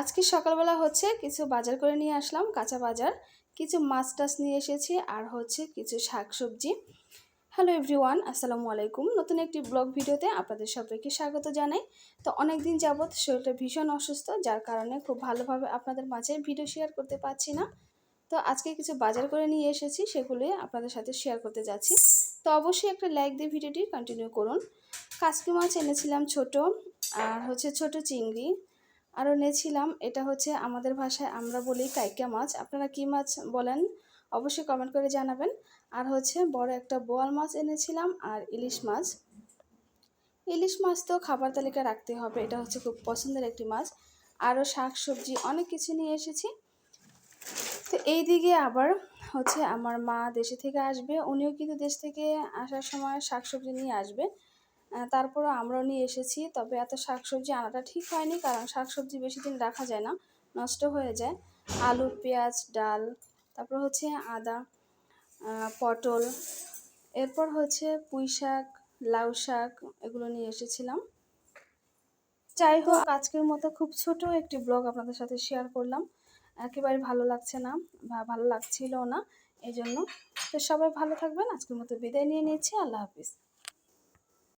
আজকে সকালবেলা হচ্ছে কিছু বাজার করে নিয়ে আসলাম, কাঁচা বাজার। কিছু মাছ টাছ নিয়ে এসেছি আর হচ্ছে কিছু শাকসবজি হ্যালো এভরিওয়ান আসসালামু আলাইকুম। নতুন একটি ব্লগ ভিডিওতে আপনাদের সবাইকে স্বাগত জানাই। তো অনেক দিন যাবৎ শরীরটা ভীষণ অসুস্থ, যার কারণে খুব ভালোভাবে আপনাদের মাঝে ভিডিও শেয়ার করতে পারছি না। তো আজকে কিছু বাজার করে নিয়ে এসেছি, সেগুলোই আপনাদের সাথে শেয়ার করতে যাচ্ছি। তো অবশ্যই একটা লাইক দিয়ে ভিডিওটি কন্টিনিউ করুন। কাসকি মাছ এনেছিলাম ছোট, আর হচ্ছে ছোট চিংড়ি। আরও নিয়েছিলাম এটা হচ্ছে আমাদের ভাষায় আমরা বলি কাইকা মাছ। আপনারা কী মাছ বলেন? অবশ্যই কমেন্ট করে জানাবেন। আর হচ্ছে বড় একটা বোয়াল মাছ এনেছিলাম আর ইলিশ মাছ। ইলিশ মাছ তো খাবার তালিকা রাখতে হবে, এটা হচ্ছে খুব পছন্দের একটি মাছ। আরও শাক সবজি অনেক কিছু নিয়ে এসেছি। তো এই দিকে আবার হচ্ছে আমার মা দেশে থেকে আসবে, উনিও কিন্তু দেশ থেকে আসার সময় শাকসবজি নিয়ে আসবে। তারপরও আমরাও নিয়ে এসেছি। তবে এত শাকসবজি আনাটা ঠিক হয়নি, কারণ শাকসবজি বেশি দিন রাখা যায় না, নষ্ট হয়ে যায়। আলু, পেঁয়াজ, ডাল, তারপর হচ্ছে আদা পটল, এরপর হচ্ছে পুঁই শাক, লাউ শাক, এগুলো নিয়ে এসেছিলাম। যাই হোক, আজকের মতো খুব ছোট একটি ব্লগ আপনাদের সাথে শেয়ার করলাম। একেবারে ভালো লাগছে না, বা ভালো লাগছিল না এই জন্য তো সবাই ভালো থাকবেন, আজকের মতো বিদায় নিয়ে নিচ্ছি, আল্লাহ হাফিজ।